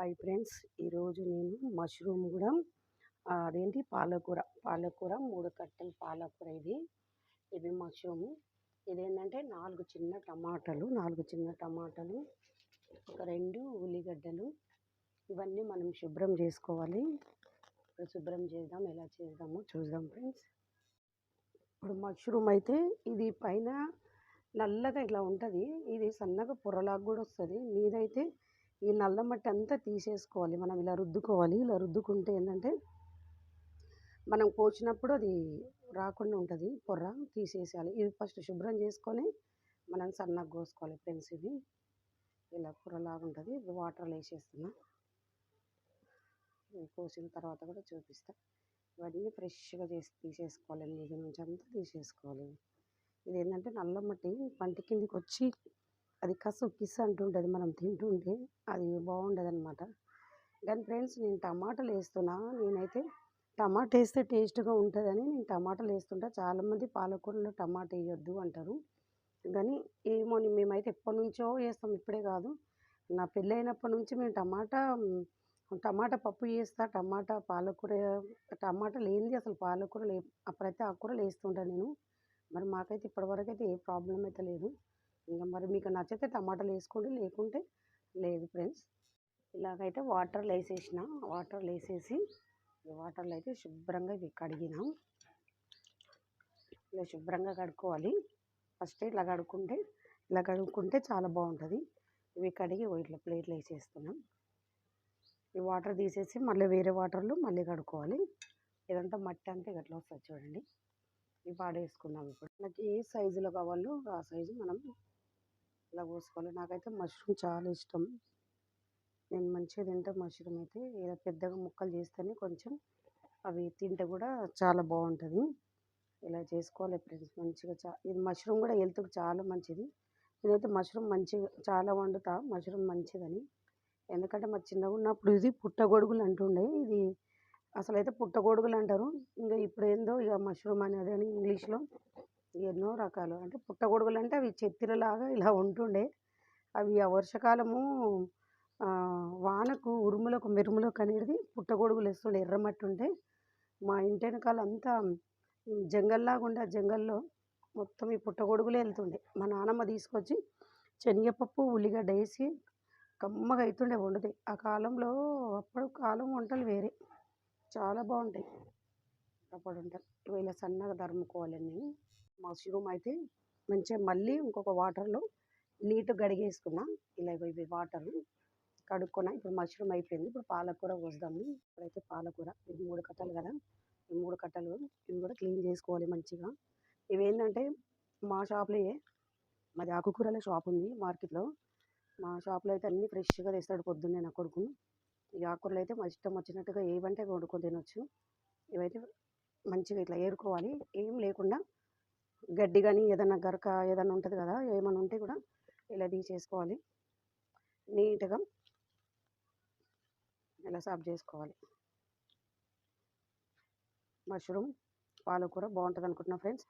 Hi friends. ఈరోజు నేను mushroom కూడా అదేంటి పాలకూర పాలకూర మూడు కట్టలు పాలకూర ఇది. ఇది మష్రూమ్. ఇదేంటంటే నాలుగు చిన్న టమాటాలు నాలుగు చిన్న టమాటాలు ఒక రెండు ఉల్లిగడ్డలు. ఇవన్నీ మనం శుభ్రం చేసుకోవాలి. ఇప్పుడు శుభ్రం చేద్దాం. ఎలా చేద్దామో చూద్దాం ఫ్రెండ్స్. ఇప్పుడు మష్రూమ్ అయితే ఇది పైన నల్లగా ఇలా ఉంటుంది. ఇది సన్నగా పొరలాగా కూడా వస్తుంది. మీదైతే ఈ నల్ల మట్టి అంతా తీసేసుకోవాలి. మనం ఇలా రుద్దుకోవాలి. ఇలా రుద్దుకుంటే ఏంటంటే మనం కోచినప్పుడు అది రాకుండా ఉంటుంది. పొర్ర తీసేసేయాలి. ఇది ఫస్ట్ శుభ్రం చేసుకొని మనం సన్నగా కోసుకోవాలి ఫ్రెండ్స్ ఇవి ఇలా కూరలాగా ఉంటుంది. ఇప్పుడు వాటర్లో వేసేస్తున్నా. ఇది కోసిన తర్వాత కూడా చూపిస్తా. ఇవన్నీ ఫ్రెష్గా చేసి తీసేసుకోవాలి. నీటి నుంచి అంతా తీసేసుకోవాలి. ఇది ఏంటంటే నల్ల మట్టి పంటి కిందికి వచ్చి అది కసు కిస్ అంటుంటుంది మనం తింటుంటే అది బాగుండదు అనమాట కానీ ఫ్రెండ్స్ నేను టమాటాలు వేస్తున్నా నేనైతే టమాటా వేస్తే టేస్ట్గా ఉంటుందని నేను టమాటాలు వేస్తుంటా. చాలామంది పాలకూరలో టమాటా వేయొద్దు అంటారు. కానీ ఏమో మేమైతే ఎప్పటి నుంచో వేస్తాం ఇప్పుడే కాదు. నా పెళ్ళి అయినప్పటి నుంచి మేము టమాటా టమాటా పప్పు చేస్తా టమాటా పాలకూర టమాటా లేనిది అసలు పాలకూర లే అప్పుడైతే ఆకుకూరలు వేస్తుంటా నేను. మరి మాకైతే ఇప్పటివరకు అయితే ఏ ప్రాబ్లం అయితే లేదు. ఇంకా మరి మీకు నచ్చితే టమాటాలు వేసుకోండి లేకుంటే లేదు ఫ్రెండ్స్. ఇలాగైతే వాటర్లో వేసేసిన వాటర్లో వేసేసి వాటర్లో అయితే శుభ్రంగా ఇవి కడిగినాం. ఇలా శుభ్రంగా కడుక్కోవాలి. ఫస్ట్ ఇలా కడుక్కుంటే ఇలా కడుక్కుంటే చాలా బాగుంటుంది. ఇవి కడిగి ఇట్లా ప్లేట్లు వేసేస్తున్నాం. ఈ వాటర్ తీసేసి మళ్ళీ వేరే వాటర్లో మళ్ళీ కడుక్కోవాలి. ఇదంతా మట్టి అంతా గట్లా వస్తుంది చూడండి. ఇవి పాడేసుకుందాం ఇప్పుడు. నాకు ఏ సైజులో కావాలో ఆ సైజు మనం ఇలా కోసుకోవాలి నాకైతే మష్రూమ్ చాలా ఇష్టం. నేను మంచిగా తింటే మష్రూమ్ అయితే. ఇలా పెద్దగా ముక్కలు చేస్తేనే కొంచెం అవి తింటే కూడా చాలా బాగుంటుంది. ఇలా చేసుకోవాలి ఫ్రెండ్స్ మంచిగా చా ఇది మష్రూమ్ కూడా హెల్త్కి చాలా మంచిది. నేనైతే మష్రూమ్ మంచిగా చాలా వండుతా మష్రూమ్ మంచిదని. ఎందుకంటే మా చిన్నగా ఉన్నప్పుడు ఇది పుట్టగొడుగులు అంటుండే. ఇది అసలు అయితే పుట్టగొడుగులు అంటారు. ఇంకా ఇప్పుడు ఏందో ఇక మష్రూమ్ అనేది అని ఇంగ్లీష్లో ఎన్నో రకాలు. అంటే పుట్టగొడుగులు అంటే అవి చెత్తిరలాగా ఇలా ఉంటుండే. అవి ఆ వర్షాకాలము వానకు ఉరుములకు మెరుములకు అనేది పుట్టగొడుగులు వేస్తుండే ఎర్రమట్టి ఉంటే మా ఇంటి వెనకాల అంతా జంగల్లాగా ఉండే ఆ జంగల్లో మొత్తం ఈ పుట్టగొడుగులే వెళ్తుండే. మా నానమ్మ తీసుకొచ్చి శనగపప్పు ఉల్లిగడ్డ వేసి కమ్మగా అవుతుండే వండుతాయి ఆ కాలంలో అప్పుడు కాలం వంటలు వేరే. చాలా బాగుంటాయి. అప్పుడు వంటలు. ఇవి ఇలా సన్నగా తరుముకోవాలండి మష్రూమ్ అయితే మంచిగా మళ్ళీ ఇంకొక వాటర్లో నీట్గా కడిగేసుకున్నా. ఇలా ఇవి వాటర్ కడుక్కున్నా. ఇప్పుడు మష్రూమ్ అయిపోయింది. ఇప్పుడు పాలకూర వస్తాము ఇప్పుడైతే పాలకూర. ఇది మూడు కట్టలు కదా. ఈ మూడు కట్టలు ఇవి కూడా క్లీన్ చేసుకోవాలి మంచిగా. ఇవి ఏంటంటే మా షాప్లో మాది ఆకుకూరల షాప్ ఉంది మార్కెట్లో. మా షాప్లో అయితే అన్నీ ఫ్రెష్గా తెస్తాడు పొద్దున్నే నా కొడుకు. ఈ ఆకుకూరలు అయితే మా ఇష్టం వచ్చినట్టుగా ఏవంటే అవి వండుకొని తినొచ్చు. ఇవైతే మంచిగా ఇట్లా ఏరుకోవాలి. ఏం లేకుండా గడ్డి కానీ ఏదైనా గరక ఏదైనా ఉంటుంది కదా ఏమైనా ఉంటే కూడా ఇలా తీసేసుకోవాలి. నీట్గా ఇలా సాఫ్ చేసుకోవాలి. మష్రూమ్ పాలకూర బాగుంటుంది అనుకుంటున్నా ఫ్రెండ్స్.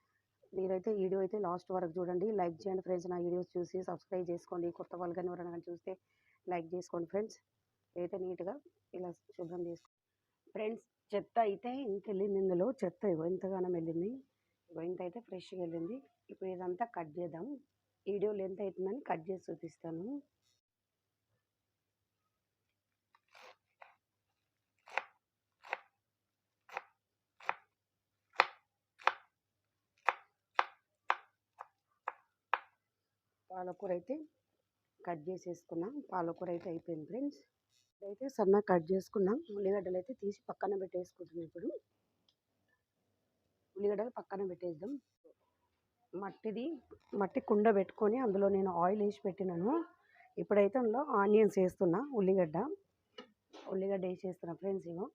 మీరైతే వీడియో అయితే లాస్ట్ వరకు చూడండి. లైక్ చేయండి ఫ్రెండ్స్. నా వీడియోస్ చూసి సబ్స్క్రైబ్ చేసుకోండి. కొత్త వాళ్ళు కానీ ఎవరైనా కానీ చూస్తే లైక్ చేసుకోండి ఫ్రెండ్స్. అయితే నీట్గా ఇలా శుభ్రం చేసుకోండి ఫ్రెండ్స్ చెత్త అయితే ఇంక వెళ్ళింది ఇందులో చెత్త ఇగో వెళ్ళింది. ఇగో ఇంత అయితే ఫ్రెష్గా వెళ్ళింది. ఇప్పుడు ఇదంతా కట్ చేద్దాం. వీడియో లెంత్ అవుతుందని కట్ చేసి చూపిస్తాను. పాలకూర అయితే కట్ చేసేసుకున్నాం. పాలకూర అయితే అయిపోయింది ఫ్రెండ్స్. అయితే సన్నగా కట్ చేసుకున్నాం. ఉల్లిగడ్డలు అయితే తీసి పక్కన పెట్టేసుకుంటున్నాం ఇప్పుడు. ఉల్లిగడ్డలు పక్కన పెట్టేద్దాం. మట్టిది మట్టి కుండ పెట్టుకొని అందులో నేను ఆయిల్ వేసి పెట్టినాను. ఇప్పుడైతే అందులో ఆనియన్స్ వేస్తున్నా ఉల్లిగడ్డ. ఉల్లిగడ్డ వేసేస్తున్నా ఫ్రెండ్స్ ఇగో.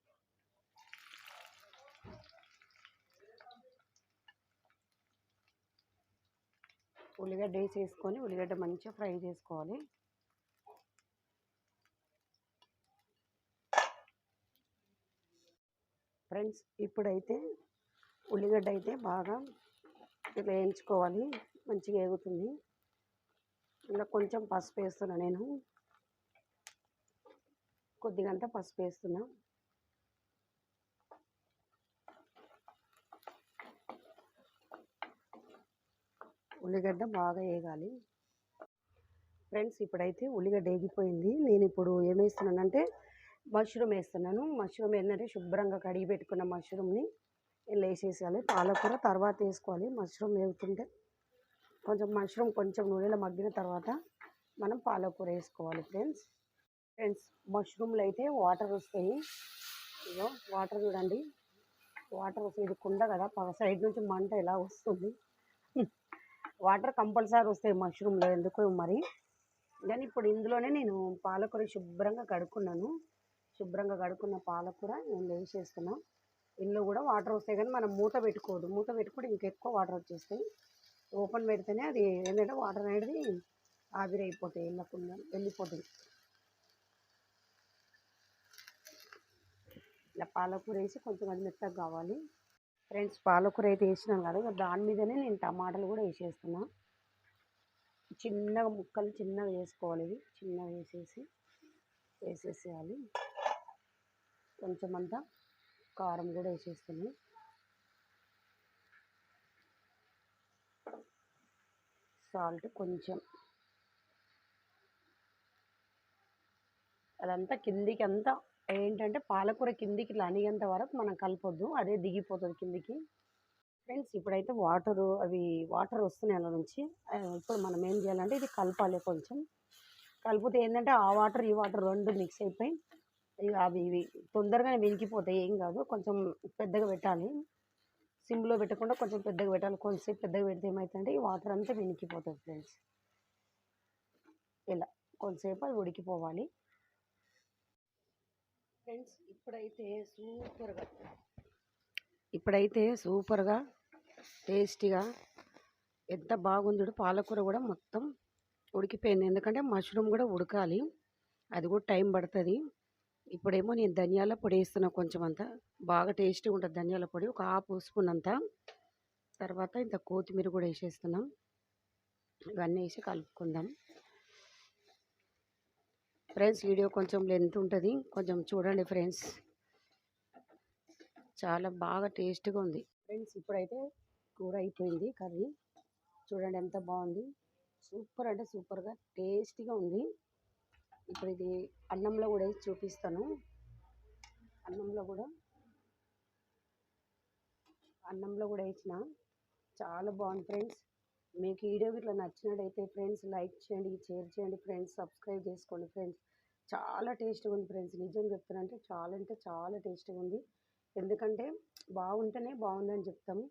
ఉల్లిగడ్డ వేసేసుకొని ఉల్లిగడ్డ మంచిగా ఫ్రై చేసుకోవాలి. ఫ్రెండ్స్ ఇప్పుడైతే ఉల్లిగడ్డ అయితే బాగా ఇట్లా వేయించుకోవాలి. మంచిగా ఎగుతుంది. ఇలా కొంచెం పసుపు వేస్తున్నా నేను. కొద్దిగంత పసుపు వేస్తున్నా. ఉల్లిగడ్డ బాగా వేగాలి ఫ్రెండ్స్ ఇప్పుడైతే ఉల్లిగడ్డ వేగిపోయింది నేను ఇప్పుడు ఏమేస్తున్నానంటే మష్రూమ్ వేస్తున్నాను. మష్రూమ్ ఏంటంటే శుభ్రంగా కడిగి పెట్టుకున్న మష్రూమ్ని ఇలా వేసేసేయాలి పాలకూర తర్వాత వేసుకోవాలి. మష్రూమ్ వేగుతుంటే కొంచెం మష్రూమ్ కొంచెం నూనెలో మగ్గిన తర్వాత మనం పాలకూర వేసుకోవాలి ఫ్రెండ్స్. ఫ్రెండ్స్ మష్రూమ్లో అయితే వాటర్ వస్తాయి. ఇదో వాటర్ చూడండి. వాటర్ వస్తాయి. ఇది కుండ కదా పక్క సైడ్ నుంచి మంట ఎలా వస్తుంది? వాటర్ కంపల్సరీ వస్తాయి మష్రూమ్లో. ఎందుకో మరి? కానీ ఇప్పుడు ఇందులోనే నేను పాలకూర శుభ్రంగా కడుక్కున్నాను. శుభ్రంగా కడుక్కున్న పాలకూర నేను వేసేస్తున్నాం ఇల్లు కూడా వాటర్ వస్తాయి కానీ మనం మూత పెట్టుకోవద్దు. మూత పెట్టుకుంటే ఇంకెక్కువ వాటర్ వచ్చేస్తాయి. ఓపెన్ పెడితేనే అది ఏంటంటే వాటర్ అనేది ఆవిరైపోతాయి వెళ్ళకుండా వెళ్ళిపోతుంది ఇలా పాలకూర వేసి కొంచెం అది మెత్తగా కావాలి. ఫ్రెండ్స్ పాలకూర అయితే వేసినాం కదా దాని మీదనే నేను టమాటాలు కూడా వేసేస్తున్నా. చిన్నగా ముక్కలు చిన్నగా వేసుకోవాలి ఇవి చిన్నగా వేసేసి వేసేసేయాలి. కొంచెం అంతా కారం కూడా వేసేస్తాను సాల్ట్ కొంచెం. అదంతా కిందికి అంతా ఏంటంటే పాలకూర కిందికి ఇట్లా అనిగేంత వరకు మనం కలపొద్దు అదే దిగిపోతుంది కిందికి. ఫ్రెండ్స్ ఇప్పుడైతే వాటరు అవి వాటర్ వస్తున్నాయి అలా నుంచి. ఇప్పుడు మనం ఏం చేయాలంటే ఇది కలపాలి కొంచెం. కలిపితే ఏంటంటే ఆ వాటర్ ఈ వాటర్ రెండు మిక్స్ అయిపోయి అవి ఇవి తొందరగానే వెనికిపోతాయి. ఏం కాదు కొంచెం పెద్దగా పెట్టాలి. సిమ్లో పెట్టకుండా కొంచెం పెద్దగా పెట్టాలి. కొంచెంసేపు పెద్దగా పెడితే ఏమవుతుందంటే ఈ వాటర్ అంతా వెనికిపోతుంది ఫ్రెండ్స్. ఇలా కొంచెంసేపు అది ఉడికిపోవాలి. ఫ్రెండ్స్ ఇప్పుడైతే సూపర్గా ఇప్పుడైతే సూపర్గా టేస్టీగా ఎంత బాగుంది పాలకూర కూడా మొత్తం ఉడికిపోయింది. ఎందుకంటే మష్రూమ్ కూడా ఉడకాలి. అది కూడా టైం పడుతుంది. ఇప్పుడేమో నేను ధనియాల పొడి వేస్తున్నా కొంచెం అంతా బాగా టేస్టీగా ఉంటుంది ధనియాల పొడి. ఒక హాఫ్ స్పూన్ అంతా తర్వాత ఇంత కొత్తిమీర కూడా వేసేస్తున్నాం ఇవన్నీ వేసి కలుపుకుందాం. ఫ్రెండ్స్ వీడియో కొంచెం లెంత్ ఉంటుంది. కొంచెం చూడండి ఫ్రెండ్స్. చాలా బాగా టేస్ట్గా ఉంది. ఫ్రెండ్స్ ఇప్పుడైతే కూర అయిపోయింది కర్రీ. చూడండి ఎంత బాగుంది. సూపర్ అంటే సూపర్గా టేస్టీగా ఉంది. ఇప్పుడు ఇది అన్నంలో కూడా వేసి చూపిస్తాను. అన్నంలో కూడా అన్నంలో కూడా వేసిన. చాలా బాగుంది ఫ్రెండ్స్. మీకు వీడియో ఇట్లా నచ్చినట్టయితే ఫ్రెండ్స్ లైక్ చేయండి షేర్ చేయండి ఫ్రెండ్స్ సబ్స్క్రైబ్ చేసుకోండి ఫ్రెండ్స్. చాలా టేస్ట్గా ఉంది ఫ్రెండ్స్. నిజం చెప్తానంటే చాలా అంటే చాలా టేస్ట్గా ఉంది. ఎందుకంటే బాగుంటేనే బాగుందని చెప్తాము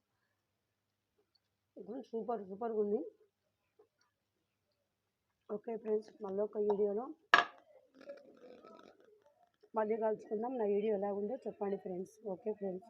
సూపర్ సూపర్గా ఉంది. ఓకే ఫ్రెండ్స్ మళ్ళీ ఒక వీడియోలో మళ్ళీ కలుసుకుందాం. నా వీడియో ఎలా ఉందో చెప్పండి ఫ్రెండ్స్. Okay friends.